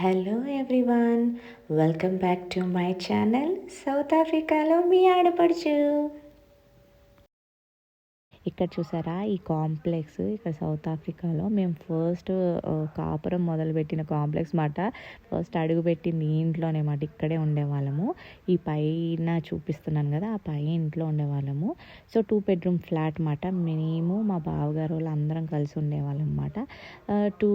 Hello everyone welcome back to my channel south ఆఫ్రికాలో మీ ఆడపడుచు. ఇక్కడ చూసారా? ఈ కాంప్లెక్స్ ఇక్కడ సౌత్ ఆఫ్రికాలో మేము ఫస్ట్ కాపురం మొదలుపెట్టిన కాంప్లెక్స్ మాట. ఫస్ట్ అడుగు పెట్టింది ఇంట్లోనే మాట. ఇక్కడే ఉండేవాళ్ళము. ఈ పైన చూపిస్తున్నాను కదా ఆ పై ఇంట్లో ఉండేవాళ్ళము. సో టూ బెడ్రూమ్ ఫ్లాట్ మాట. మేము మా బావగారు వాళ్ళు అందరం కలిసి ఉండేవాళ్ళం అనమాట టూ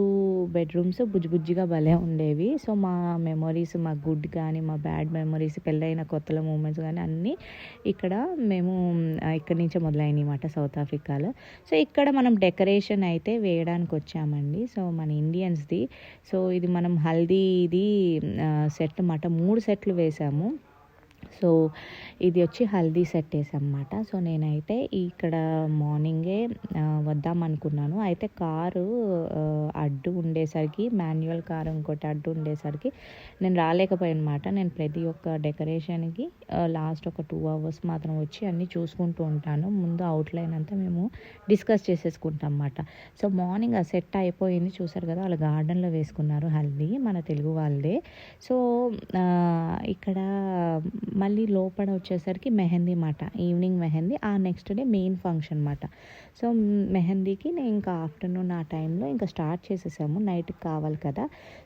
బెడ్రూమ్స్ బుజ్జి బుజ్జిగా భలే ఉండేవి. సో మా మెమొరీస్ మా గుడ్ కానీ మా బ్యాడ్ మెమొరీస్ పెళ్ళైన కొత్తల మూమెంట్స్ కానీ అన్నీ ఇక్కడ మేము ఇక్కడి నుంచే మొదలైనవి మాట సౌత్ ఆఫ్రికాలో సో ఇక్కడ మనం డెకరేషన్ అయితే వేయడానికి వచ్చామండి. సో మన ఇండియన్స్ది సో ఇది మనం హల్దీది సెట్ మాట మూడు సెట్లు వేసాము. సో ఇది వచ్చి హల్దీ సెట్ వేసన్నమాట సో నేనైతే ఇక్కడ మార్నింగే వద్దాం అనుకున్నాను. అయితే కారు అడ్డు ఉండేసరికి మాన్యువల్ కారు ఇంకోటి అడ్డు ఉండేసరికి నేను రాలేకపోయానమాట. నేను ప్రతి ఒక్క డెకరేషన్కి లాస్ట్ ఒక టూ అవర్స్ మాత్రం వచ్చి అన్నీ చూసుకుంటూ ఉంటాను. ముందు అవుట్లైన్ అంతా మేము డిస్కస్ చేసేసుకుంటాం అన్నమాట సో మార్నింగ్ ఆ సెట్ అయిపోయింది. చూసారు కదా వాళ్ళు గార్డెన్లో వేసుకున్నారు హల్దీ మన తెలుగు వాళ్ళదే. సో ఇక్కడ మళ్ళీ లోపల వచ్చేసరికి మెహందీ మాట ఈవినింగ్ మెహందీ ఆ నెక్స్ట్ డే మెయిన్ ఫంక్షన్ మాట. సో మెహందీకి నేను ఇంకా ఆఫ్టర్నూన్ ఆ టైంలో ఇంకా స్టార్ట్ చేసేసాము నైట్కి కావాలి కదా.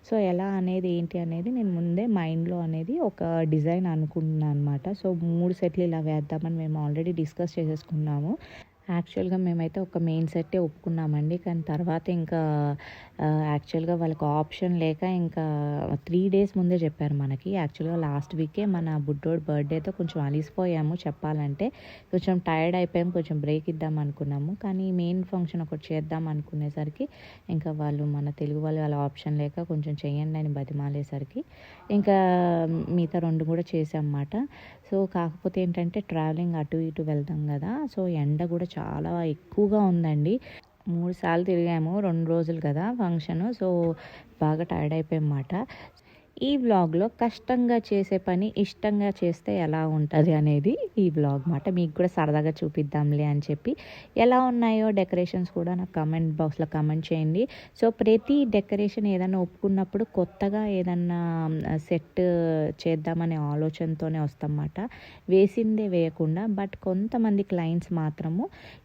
సో ఎలా అనేది ఏంటి అనేది నేను ముందే మైండ్లో అనేది ఒక డిజైన్ అనుకుంటున్నాను అనమాట సో మూడు సెట్లు ఇలా వేద్దామని మేము ఆల్రెడీ డిస్కస్ చేసేసుకున్నాము. యాక్చువల్గా మేమైతే ఒక మెయిన్ సెట్టే ఒప్పుకున్నామండి. కానీ తర్వాత ఇంకా యాక్చువల్గా వాళ్ళకి ఆప్షన్ లేక ఇంకా త్రీ డేస్ ముందే చెప్పారు మనకి. యాక్చువల్గా లాస్ట్ వీకే మన బుడ్డోడ్ బర్త్డేతో కొంచెం అలిసిపోయాము చెప్పాలంటే. కొంచెం టైర్డ్ అయిపోయాము కొంచెం బ్రేక్ ఇద్దాం అనుకున్నాము. కానీ మెయిన్ ఫంక్షన్ ఒకటి చేద్దాం అనుకునేసరికి ఇంకా వాళ్ళు మన తెలుగు వాళ్ళు వాళ్ళ ఆప్షన్ లేక కొంచెం చేయండి అని బతిమాలేసరికి ఇంకా మిగతా రెండు కూడా చేసామన్నమాట సో కాకపోతే ఏంటంటే ట్రావెలింగ్ అటు ఇటు వెళ్తాం కదా. సో ఎండ కూడా చాలా ఎక్కువగా ఉందండి. మూడు సార్లు తిరిగాము రెండు రోజులు కదా ఫంక్షన్. సో బాగా టైర్డ్ అయిపోయామాట ఈ వ్లాగ్లో కష్టంగా చేసే పని ఇష్టంగా చేస్తే ఎలా ఉంటుంది అనేది ఈ వ్లాగ్ మాట. మీకు కూడా సరదాగా చూపిద్దాంలే అని చెప్పి. ఎలా ఉన్నాయో డెకరేషన్స్ కూడా నాకు కమెంట్ బాక్స్లో కమెంట్ చేయండి. సో ప్రతి డెకరేషన్ ఏదైనా ఒప్పుకున్నప్పుడు కొత్తగా ఏదన్నా సెట్ చేద్దామనే ఆలోచనతోనే వస్తామన్నమాట. వేసిందే వేయకుండా బట్ కొంతమంది క్లయింట్స్ మాత్రము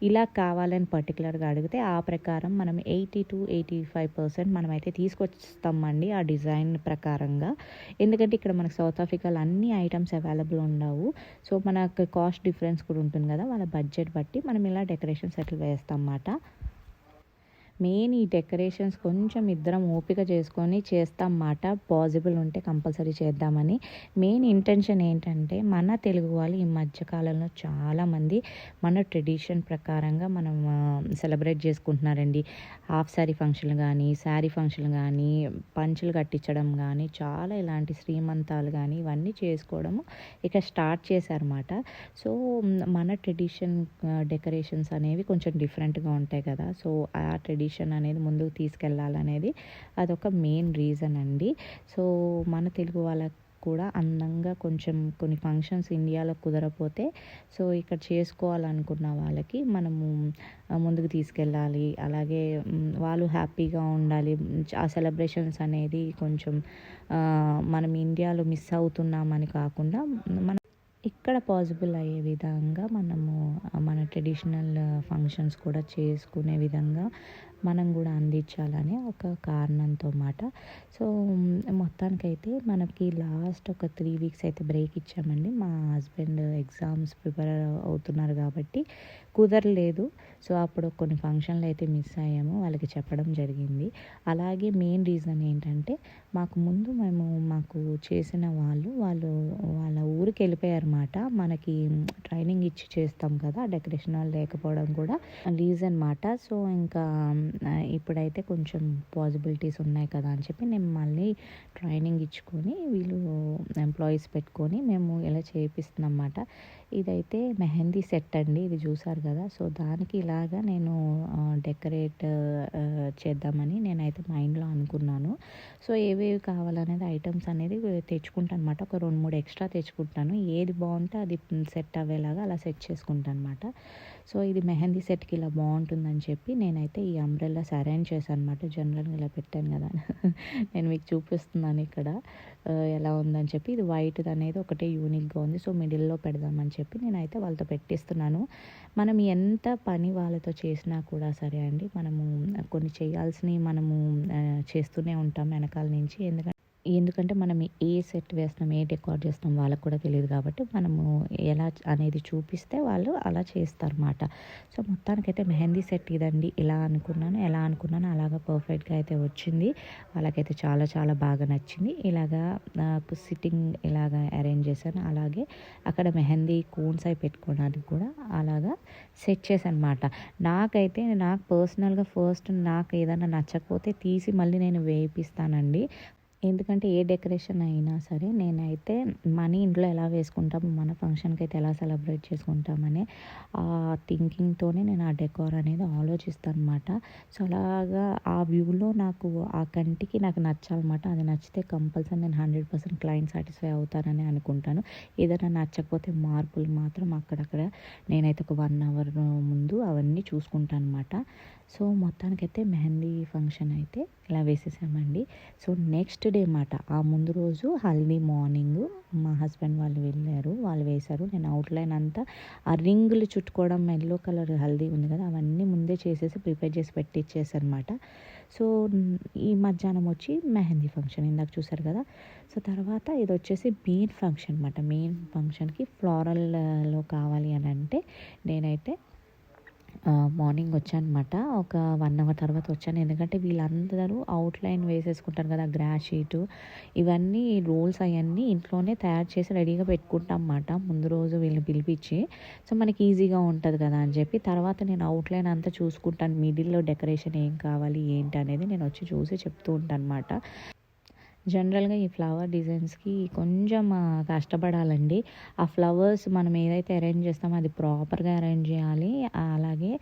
ఇలా కావాలని పర్టికులర్గా అడిగితే ఆ ప్రకారం మనం eighty to eighty five percent మనమైతే తీసుకొస్తామండి ఆ డిజైన్ ప్రకారంగా. ఎందుకంటే ఇక్కడ మనకు సౌత్ ఆఫ్రికాలో అన్ని ఐటమ్స్ అవైలబుల్ ఉండవు. సో మనకు కాస్ట్ డిఫరెన్స్ కూడా ఉంటుంది కదా వాళ్ళ బడ్జెట్ బట్టి మనం ఇలా డెకరేషన్ సెటిల్ వేస్తాం అన్నమాట. మెయిన్ ఈ డెకరేషన్స్ కొంచెం ఇద్దరం ఓపిక చేసుకొని చేస్తాం మాట పాసిబుల్ ఉంటే కంపల్సరీ చేద్దామని. మెయిన్ ఇంటెన్షన్ ఏంటంటే మన తెలుగు వాళ్ళు ఈ మధ్యకాలంలో చాలామంది మన ట్రెడిషన్ ప్రకారంగా మనం సెలబ్రేట్ చేసుకుంటున్నారండి. హాఫ్ శారీ ఫంక్షన్లు కానీ శారీ ఫంక్షన్ కానీ పంచులు కట్టించడం కానీ చాలా ఇలాంటి శ్రీమంతాలు కానీ ఇవన్నీ చేసుకోవడము ఇక స్టార్ట్ చేశారన్నమాట. సో మన ట్రెడిషన్ డెకరేషన్స్ అనేవి కొంచెం డిఫరెంట్గా ఉంటాయి కదా. సో ఆ ట్రెడిషన్ అనేది ముందుకు తీసుకెళ్ళాలనేది అదొక మెయిన్ రీజన్ అండి. సో మన తెలుగు వాళ్ళకి కూడా అందంగా కొంచెం కొన్ని ఫంక్షన్స్ ఇండియాలో కుదరపోతే సో ఇక్కడ చేసుకోవాలనుకున్న వాళ్ళకి మనము ముందుకు తీసుకెళ్ళాలి. అలాగే వాళ్ళు హ్యాపీగా ఉండాలి. ఆ సెలబ్రేషన్స్ అనేది కొంచెం మనం ఇండియాలో మిస్ అవుతున్నామని కాకుండా మన ఇక్కడ పాసిబుల్ అయ్యే విధంగా మనము మన ట్రెడిషనల్ ఫంక్షన్స్ కూడా చేసుకునే విధంగా మనం కూడా అందించాలని ఒక కారణంతో మాట. సో మొత్తానికైతే మనకి లాస్ట్ ఒక త్రీ వీక్స్ అయితే బ్రేక్ ఇచ్చామండి. మా హస్బెండ్ ఎగ్జామ్స్ ప్రిపేర్ అవుతున్నారు కాబట్టి కుదరలేదు. సో అప్పుడు కొన్ని ఫంక్షన్లు అయితే మిస్ అయ్యాము. వాళ్ళకి చెప్పడం జరిగింది. అలాగే మెయిన్ రీజన్ ఏంటంటే మాకు ముందు మేము మాకు చేసిన వాళ్ళు వాళ్ళు ముందుకు వెళ్ళిపోయారన్నమాట మనకి ట్రైనింగ్ ఇచ్చి చేస్తాం కదా డెకరేషన్ లేకపోవడం కూడా లీజ్ అనమాట సో ఇంకా ఇప్పుడైతే కొంచెం పాసిబిలిటీస్ ఉన్నాయి కదా అని చెప్పి నేను మళ్ళీ ట్రైనింగ్ ఇచ్చుకొని వీళ్ళు ఎంప్లాయీస్ పెట్టుకొని మేము ఇలా చేపిస్తున్నాం అన్నమాట ఇదైతే మెహందీ సెట్ అండి ఇది చూసారు కదా. సో దానికి ఇలాగా నేను డెకరేట్ చేద్దామని నేనైతే మైండ్లో అనుకున్నాను. సో ఏవేవి కావాలనేది ఐటమ్స్ అనేది తెచ్చుకుంటాను అనమాట ఒక రెండు మూడు ఎక్స్ట్రా తెచ్చుకుంటాను. ఏది బాగుంటే అది సెట్ అవ్వేలాగా అలా సెట్ చేసుకుంటాను అనమాట సో ఇది మెహందీ సెట్కి ఇలా బాగుంటుందని చెప్పి నేనైతే ఈ అంబ్రెల్లాస్ అరేంజ్ చేశాను అనమాట జనరల్గా ఇలా పెట్టాను కదా. నేను మీకు చూపిస్తున్నాను ఇక్కడ ఎలా ఉందని చెప్పి. ఇది వైట్ అనేది ఒకటే యూనిక్గా ఉంది. సో మిడిల్లో పెడదామని చెప్పి నేనైతే వాళ్ళతో పెట్టిస్తున్నాను. మనం ఎంత పని వాళ్ళతో చేసినా కూడా సరే అండి మనము కొన్ని చేయాల్సినవి మనము చేస్తూనే ఉంటాం వెనకాల నుంచి. ఎందుకంటే ఎందుకంటే మనం ఏ సెట్ వేస్తున్నాం ఏ డెకార్ చేస్తాం వాళ్ళకు కూడా తెలియదు కాబట్టి మనము ఎలా అనేది చూపిస్తే వాళ్ళు అలా చేస్తారన్నమాట. సో మొత్తానికైతే మెహందీ సెట్ ఇదండి. ఇలా అనుకున్నాను ఎలా అనుకున్నాను అలాగా పర్ఫెక్ట్గా అయితే వచ్చింది. వాళ్ళకైతే చాలా చాలా బాగా నచ్చింది. ఇలాగా నాకు సిట్టింగ్ ఇలాగా అరేంజ్ చేశాను. అలాగే అక్కడ మెహందీ కోన్స్ అయి పెట్టుకోవడానికి కూడా అలాగా సెట్ చేశాను అనమాట నాకైతే నాకు పర్సనల్గా ఫస్ట్ నాకు ఏదైనా నచ్చకపోతే తీసి మళ్ళీ నేను వేయిస్తానండి ఎందుకంటే ఏ డెకరేషన్ అయినా సరే నేనైతే మనీ ఇంట్లో ఎలా వేసుకుంటాం మన ఫంక్షన్కి అయితే ఎలా సెలబ్రేట్ చేసుకుంటామనే ఆ థింకింగ్తోనే నేను ఆ డెకోర్ అనేది ఆలోచిస్తాను అనమాట సో అలాగా ఆ వ్యూలో నాకు ఆ కంటికి నాకు నచ్చాలన్నమాట. అది నచ్చితే కంపల్సరీ నేను హండ్రెడ్ పర్సెంట్ క్లయింట్ సాటిస్ఫై అవుతానని అనుకుంటాను. ఏదైనా నచ్చకపోతే మార్పులు మాత్రం అక్కడక్కడ నేనైతే ఒక వన్ అవర్ ముందు అవన్నీ చూసుకుంటాను అనమాట సో మొత్తానికైతే మెహందీ ఫంక్షన్ అయితే ఇలా వేసేసామండి. సో నెక్స్ట్ డే మాట. ఆ ముందు రోజు హల్దీ మార్నింగ్ మా హస్బెండ్ వాళ్ళు వెళ్ళారు. వాళ్ళు వేశారు. నేను అవుట్లైన్ అంతా ఆ రింగులు చుట్టుకోవడం ఎల్లో కలర్ హల్దీ ఉంది కదా అవన్నీ ముందే చేసేసి ప్రిపేర్ చేసి పెట్టిచ్చేసనమాట సో ఈ మధ్యాహ్నం వచ్చి మెహందీ ఫంక్షన్ ఇందాక చూసారు కదా. సో తర్వాత ఇది వచ్చేసి మెయిన్ ఫంక్షన్ అనమాట మెయిన్ ఫంక్షన్కి ఫ్లోరల్లో కావాలి అని అంటే నేనైతే మార్నింగ్ వచ్చానమాట. ఒక వన్ అవర్ తర్వాత వచ్చాను. ఎందుకంటే వీళ్ళందరూ అవుట్లైన్ వేసేసుకుంటారు కదా గ్రాస్ షీటు. ఇవన్నీ రోల్స్ అవన్నీ ఇంట్లోనే తయారు చేసి రెడీగా పెట్టుకుంటాం అన్నమాట ముందు రోజు వీళ్ళని పిలిపించి సో మనకి ఈజీగా ఉంటుంది కదా అని చెప్పి తర్వాత నేను అవుట్లైన్ అంతా చూసుకుంటాను. మిడిల్లో డెకరేషన్ ఏం కావాలి ఏంటి అనేది నేను వచ్చి చూసి చెప్తూ ఉంటాను అనమాట జనరల్గా ఈ ఫ్లవర్ డిజైన్స్కి కొంచెం కష్టపడాలండి. ఆ ఫ్లవర్స్ మనం ఏదైతే అరేంజ్ చేస్తామో అది ప్రాపర్గా అరేంజ్ చేయాలి. అలాగే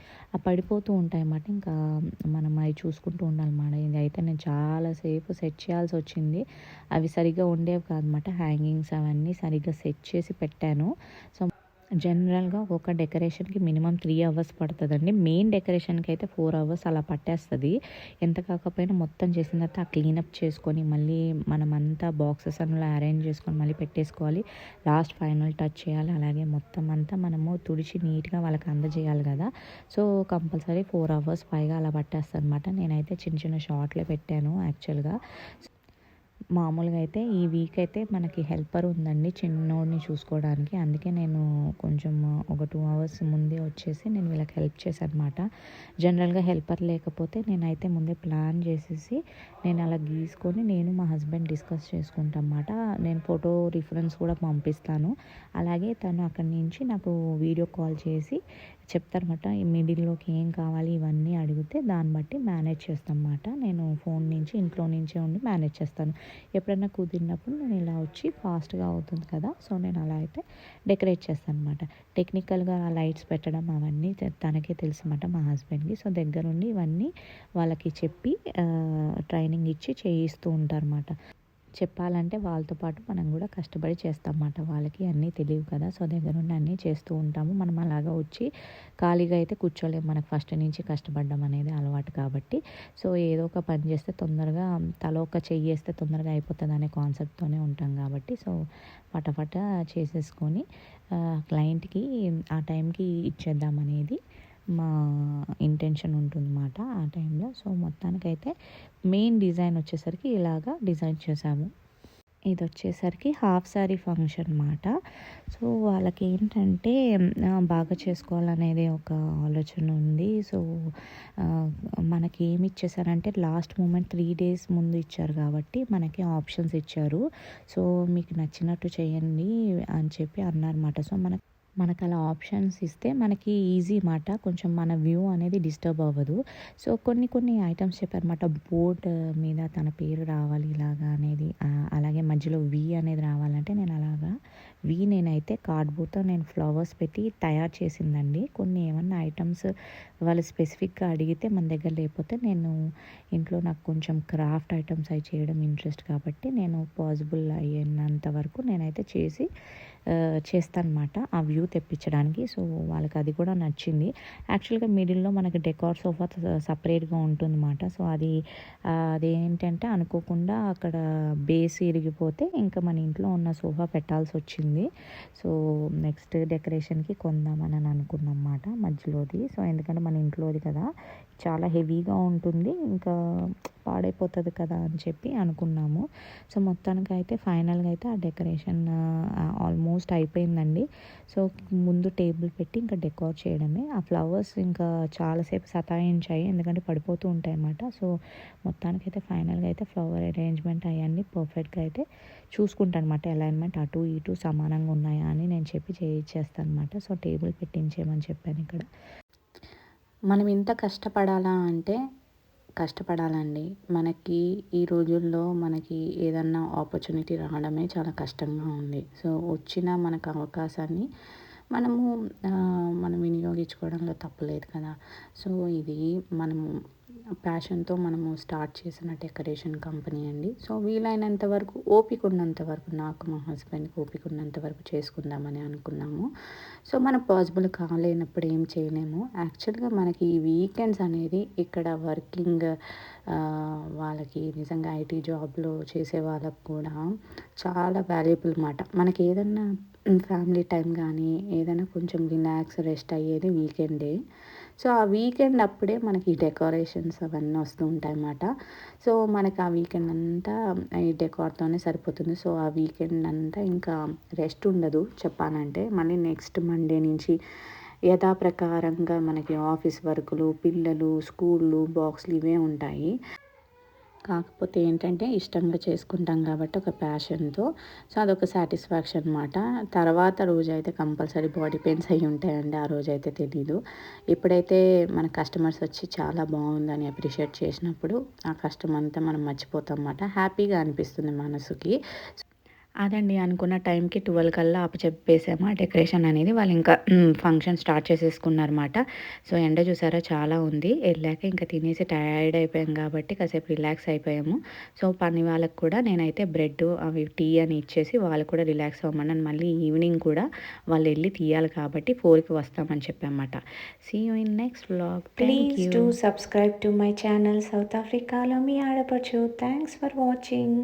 పడిపోతూ ఉంటాయి అన్నమాట. ఇంకా మనం అవి చూసుకుంటూ ఉండాలన్నమాట. ఇది అయితే నేను చాలాసేపు సెట్ చేయాల్సి వచ్చింది. అవి సరిగ్గా ఉండేవి కాదన్నమాట. హ్యాంగింగ్స్ అవన్నీ సరిగ్గా సెట్ చేసి పెట్టాను. సో జనరల్గా ఒక డెకరేషన్కి మినిమం త్రీ అవర్స్ పడుతుందండి. మెయిన్ డెకరేషన్కి అయితే ఫోర్ అవర్స్ అలా పట్టేస్తుంది. ఎంత కాకపోయినా మొత్తం చేసిన తర్వాత ఆ క్లీనప్ చేసుకొని మళ్ళీ మనమంతా బాక్సెస్ అలా అరేంజ్ చేసుకొని మళ్ళీ పెట్టేసుకోవాలి. లాస్ట్ ఫైనల్ టచ్ చేయాలి. అలాగే మొత్తం అంతా మనము తుడిచి నీట్గా వాళ్ళకి అందజేయాలి కదా. సో కంపల్సరీ ఫోర్ అవర్స్ పైగా అలా పట్టేస్తుంది అనమాట నేనైతే చిన్న చిన్న షార్ట్లో పెట్టాను యాక్చువల్గా. మామూలుగా అయితే ఈ వీక్ అయితే మనకి హెల్పర్ ఉందండి చిన్నోడిని చూసుకోవడానికి. అందుకే నేను కొంచెం ఒక టూ అవర్స్ ముందే వచ్చేసి నేను వీళ్ళకి హెల్ప్ చేశాను అనమాట జనరల్గా హెల్పర్ లేకపోతే నేనైతే ముందే ప్లాన్ చేసేసి నేను అలా గీసుకొని నేను మా హస్బెండ్ డిస్కస్ చేసుకుంటాం అన్నమాట నేను ఫోటో రిఫరెన్స్ కూడా పంపిస్తాను. అలాగే తను అక్కడి నుంచి నాకు వీడియో కాల్ చేసి చెప్తారన్నమాట. ఈ మిడిల్లోకి ఏం కావాలి ఇవన్నీ అడిగితే దాన్ని బట్టి మేనేజ్ చేస్తానమాట. నేను ఫోన్ నుంచి ఇంట్లో నుంచే ఉండి మేనేజ్ చేస్తాను. ఎప్పుడైనా కుదిరినప్పుడు నేను ఇలా వచ్చి ఫాస్ట్గా అవుతుంది కదా సో నేను అలా అయితే డెకరేట్ చేస్తాను అనమాట టెక్నికల్గా లైట్స్ పెట్టడం అవన్నీ తనకే తెలుసు అన్నమాట మా హస్బెండ్కి. సో దగ్గరుండి ఇవన్నీ వాళ్ళకి చెప్పి ట్రైనింగ్ ఇచ్చి చేయిస్తూ ఉంటారన్నమాట. చెప్పాలంటే వాళ్ళతో పాటు మనం కూడా కష్టపడి చేస్తామన్నమాట. వాళ్ళకి అన్నీ తెలియవు కదా. సో దగ్గర ఉండి అన్నీ చేస్తూ ఉంటాము. మనం అలాగా వచ్చి ఖాళీగా అయితే కూర్చోలేము. మనకు ఫస్ట్ నుంచి కష్టపడడం అనేది అలవాటు కాబట్టి. సో ఏదో ఒక పని చేస్తే తొందరగా తల ఒక చెయ్యి వేస్తే తొందరగా అయిపోతుంది అనే కాన్సెప్ట్తోనే ఉంటాం కాబట్టి. సో పటపట చేసేసుకొని క్లయింట్కి ఆ టైంకి ఇచ్చేద్దాం అనేది మా ఇంటెన్షన్ ఉంటుందన్నమాట ఆ టైంలో సో మొత్తానికైతే మెయిన్ డిజైన్ వచ్చేసరికి ఇలాగా డిజైన్ చేసాము ఇది వచ్చేసరికి హాఫ్ శారీ ఫంక్షన్ అనమాట సో వాళ్ళకి ఏంటంటే బాగా చేసుకోవాలనేది ఒక ఆలోచన ఉంది. సో మనకి ఏమి ఇచ్చేసారంటే లాస్ట్ మూమెంట్ త్రీ డేస్ ముందు ఇచ్చారు కాబట్టి మనకి ఆప్షన్స్ ఇచ్చారు. సో మీకు నచ్చినట్టు చేయండి అని చెప్పి అన్నారన్నమాట. సో మనకి మనకు అలా ఆప్షన్స్ ఇస్తే మనకి ఈజీ మాట. కొంచెం మన వ్యూ అనేది డిస్టర్బ్ అవ్వదు. సో కొన్ని కొన్ని ఐటమ్స్ చెప్పారన్నమాట. బోర్డ్ మీద తన పేరు రావాలి ఇలాగా అనేది అలాగే మధ్యలో వి అనేది రావాలంటే నేను అలాగా వి నేనైతే కార్డ్బోర్డ్తో నేను ఫ్లవర్స్ పెట్టి తయారు చేసిందండి. కొన్ని ఏమన్నా ఐటమ్స్ వాళ్ళు స్పెసిఫిక్గా అడిగితే మన దగ్గర లేకపోతే నేను ఇంట్లో నాకు కొంచెం క్రాఫ్ట్ ఐటమ్స్ అవి చేయడం ఇంట్రెస్ట్ కాబట్టి నేను పాసిబుల్ అయినంత వరకు నేనైతే చేసి చేస్తానమాట. ఆ వ్యూ తెప్పించడానికి. సో వాళ్ళకి అది కూడా నచ్చింది. యాక్చువల్గా మిడిల్లో మనకి డెకార్ సోఫా సపరేట్గా ఉంటుందన్నమాట. సో అది అదేంటంటే అనుకోకుండా అక్కడ బేస్ ఇరిగిపోతే ఇంకా మన ఇంట్లో ఉన్న సోఫా పెట్టాల్సి వచ్చింది. సో నెక్స్ట్ డెకరేషన్కి కొందామని అనుకున్నాం అన్నమాట మధ్యలోది. సో ఎందుకంటే మన ఇంట్లోది కదా చాలా హెవీగా ఉంటుంది. ఇంకా పాడైపోతుంది కదా అని చెప్పి అనుకున్నాము. సో మొత్తానికి అయితే ఫైనల్గా అయితే ఆ డెకరేషన్ ఆల్మోస్ట్ అయిపోయిందండి. సో ముందు టేబుల్ పెట్టి ఇంకా డెకోర్ చేయడమే. ఆ ఫ్లవర్స్ ఇంకా చాలాసేపు సతాయించాయి ఎందుకంటే పడిపోతూ ఉంటాయి అన్నమాట. సో మొత్తానికి అయితే ఫైనల్గా అయితే ఫ్లవర్ అరేంజ్మెంట్ అవన్నీ పర్ఫెక్ట్గా అయితే చూసుకుంటాను అనమాట అలైన్మెంట్ అటు ఇటు సమానంగా ఉన్నాయా అని నేను చెప్పి చేయించేస్తాను అనమాట సో టేబుల్ పెట్టించేయమని చెప్పాను ఇక్కడ. మనం ఇంత కష్టపడాలా అంటే కష్టపడాలండి. మనకి ఈ రోజుల్లో మనకి ఏదన్నా ఆపర్చునిటీ రావడమే చాలా కష్టంగా ఉంది. సో వచ్చిన మనకు అవకాశాన్ని మనము మనం వినియోగించుకోవడంలో తప్పలేదు కదా. సో ఇది మనము ప్యాషన్తో మనము స్టార్ట్ చేసిన డెకరేషన్ కంపెనీ అండి. సో వీలైనంత వరకు ఓపిక ఉన్నంత వరకు నాకు మా హస్బెండ్కి ఓపిక ఉన్నంత వరకు చేసుకుందామని అనుకున్నాము. సో మన పాసిబుల్ కాలేనప్పుడు ఏం చేయలేము. యాక్చువల్గా మనకి ఈ వీకెండ్స్ అనేది ఇక్కడ వర్కింగ్ వాళ్ళకి నిజంగా ఐటీ జాబ్లో చేసే వాళ్ళకు కూడా చాలా వాల్యుబుల్ మాట. మనకి ఏదన్నా ఫ్యామిలీ టైం కానీ ఏదైనా కొంచెం రిలాక్స్ రెస్ట్ అయ్యేది వీకెండే. సో ఆ వీకెండ్ అప్పుడే మనకి డెకరేషన్స్ అవన్నీ వస్తూ ఉంటాయి అన్నమాట సో మనకి ఆ వీకెండ్ అంతా ఈ డెకార్తోనే సరిపోతుంది. సో ఆ వీకెండ్ అంతా ఇంకా రెస్ట్ ఉండదు చెప్పాలంటే. మళ్ళీ నెక్స్ట్ మండే నుంచి యథాప్రకారంగా మనకి ఆఫీస్ వర్కులు పిల్లలు స్కూళ్ళు బాక్స్లు ఇవే ఉంటాయి. కాకపోతే ఏంటంటే ఇష్టంగా చేసుకుంటాం కాబట్టి ఒక ప్యాషన్తో. సో అదొక సాటిస్ఫాక్షన్ అనమాట తర్వాత రోజు అయితే కంపల్సరీ బాడీ పెయిన్స్ అయ్యి ఉంటాయండి ఆ రోజు అయితే తెలీదు. ఎప్పుడైతే మన కస్టమర్స్ వచ్చి చాలా బాగుందని అప్రిషియేట్ చేసినప్పుడు ఆ కష్టం అంతా మనం మర్చిపోతాం అన్నమాట. హ్యాపీగా అనిపిస్తుంది మనసుకి. అదండి అనుకున్న టైంకి ట్వెల్వ్ కల్లా చెప్పేసాము ఆ డెకరేషన్ అనేది వాళ్ళు ఇంకా ఫంక్షన్ స్టార్ట్ చేసేసుకున్నారన్నమాట. సో ఎండ చూసారా చాలా ఉంది. వెళ్ళాక ఇంకా తినేసి టైర్డ్ అయిపోయాం కాబట్టి కాసేపు రిలాక్స్ అయిపోయాము. సో పని వాళ్ళకి కూడా నేనైతే బ్రెడ్ అవి టీ అని ఇచ్చేసి వాళ్ళు కూడా రిలాక్స్ అవ్వమన్నాను. మళ్ళీ ఈవినింగ్ కూడా వాళ్ళు వెళ్ళి తీయాలి కాబట్టి ఫోర్కి వస్తామని చెప్పామన్నమాట. See you in next vlog please to subscribe to my channel south ఆఫ్రికాలో మీ ఆడపచ్చు థ్యాంక్స్ ఫర్ వాచింగ్